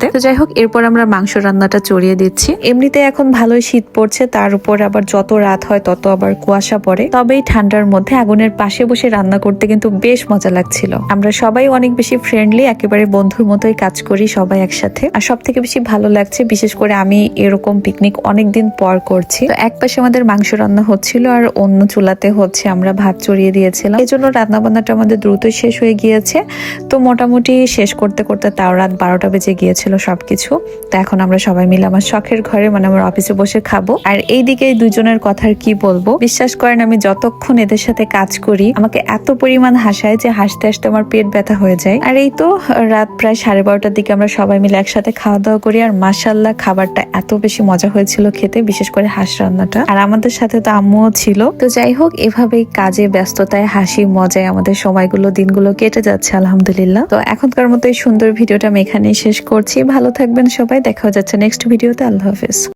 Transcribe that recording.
তো যাই হোক, এরপর আমরা মাংস রান্নাটা চড়িয়ে দিচ্ছি। এমনিতে এখন ভালোই শীত পড়ছে, তার উপর আবার যত রাত হয় তত আবার কুয়াশা পড়ে। তবে এই ঠান্ডার মধ্যে আগুনের পাশে বসে রান্না করতে কিন্তু বেশ মজা লাগছিল। আমরা সবাই অনেক বেশি ফ্রেন্ডলি একেবারে বন্ধুর মতোই কাজ করি সবাই একসাথে। আর সব থেকে বেশি ভালো লাগছে, বিশেষ করে আমি এরকম পিকনিক অনেকদিন পর করছি। তো এক পাশে আমাদের মাংস রান্না হচ্ছিল, আর অন্য চুলাতে হচ্ছে আমরা ভাত চড়িয়ে দিয়েছিলাম। এই জন্য রান্না বান্নাটা আমাদের দ্রুতই শেষ হয়ে গিয়েছে। তো মোটামুটি শেষ করতে করতে তাও রাত বারোটা বেজে গিয়েছিল সবকিছু। তো এখন আমরা সবাই মিলে আমার শখের ঘরে মানে আমার অফিসে বসে খাব। আর এইদিকে এই দুজনের কথা আর কি বলব? বিশ্বাস করেন, আমি যতক্ষণ এদের সাথে কাজ করি, আমাকে এত পরিমাণ হাসায় যে হাসতে হাসতে আমার পেট ব্যথা হয়ে যায়। আর এই তো রাত প্রায় সাড়ে বারোটার দিকে আমরা সবাই মিলে একসাথে খাওয়া দাওয়া করি। আর মাসাল্লাহ খাবারটা এত বেশি মজা হয়েছিল খেতে, বিশেষ করে হাঁস রান্নাটা। আর আমাদের সাথে তো আম্মুও ছিল। তো যাই হোক, এভাবেই কাজে, ব্যস্ততায়, হাসি, মজায় আমাদের সময়গুলো, দিনগুলো কেটে যাচ্ছে, আলহামদুলিল্লাহ। তো এখনকার মতো এই সুন্দর ভিডিওটা আমি এখানেই শেষ করছি। ভালো থাকবেন সবাই। দেখা যাচ্ছে নেক্সট ভিডিওতে। আল্লাহ হাফিজ।